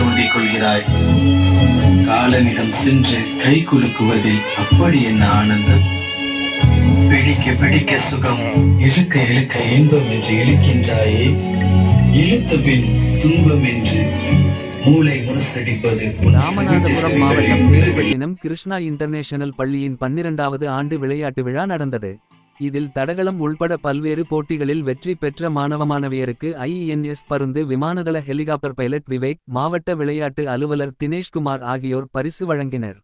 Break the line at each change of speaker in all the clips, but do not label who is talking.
சூடிக்கொள்கிறாய் காலனிடம் சென்று கை குலுக்குவதில் அப்படி என்ன ஆனந்தம்? பிடிக்க பிடிக்க சுகம் இழுக்க இழுக்க இன்பம் என்று இழுக்கின்றாயே. இழுத்த பின் துன்பம் என்று
ராமநாதபுரம் மாவட்டம் கிருஷ்ணா இன்டர்நேஷனல் பள்ளியின் பன்னிரண்டாவது ஆண்டு விளையாட்டு விழா நடந்தது. இதில் தடகளம் உள்பட பல்வேறு போட்டிகளில் வெற்றி பெற்ற மாணவ மாணவியருக்கு ஐஇஎன்எஸ் பருந்து விமானதள ஹெலிகாப்டர் பைலட் விவேக் மாவட்ட விளையாட்டு அலுவலர் தினேஷ்குமார் ஆகியோர் பரிசு வழங்கினர்.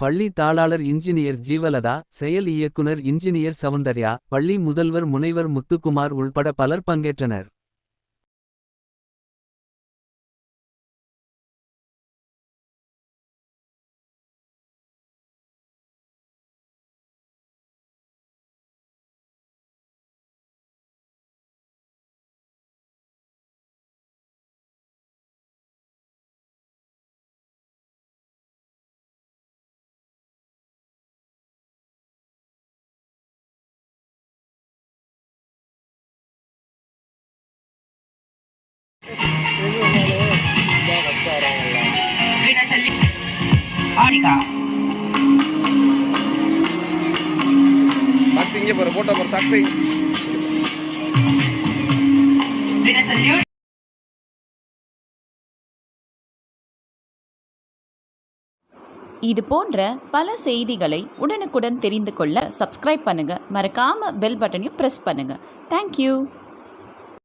பள்ளி தாளாளர் இன்ஜினியர் ஜீவலதா செயல் இயக்குனர் இன்ஜினியர் சவுந்தர்யா பள்ளி முதல்வர் முனைவர் முத்துக்குமார் உள்பட பலர் பங்கேற்றனர்.
Taxi இங்கே பாரு போட்டோ
salute
இது போன்ற பல செய்திகளை உடனுக்குடன் தெரிந்து கொள்ள சப்ஸ்கிரைப் பண்ணுங்க. மறக்காம பெல் பட்டனையும் பிரஸ் பண்ணுங்க. தேங்க்யூ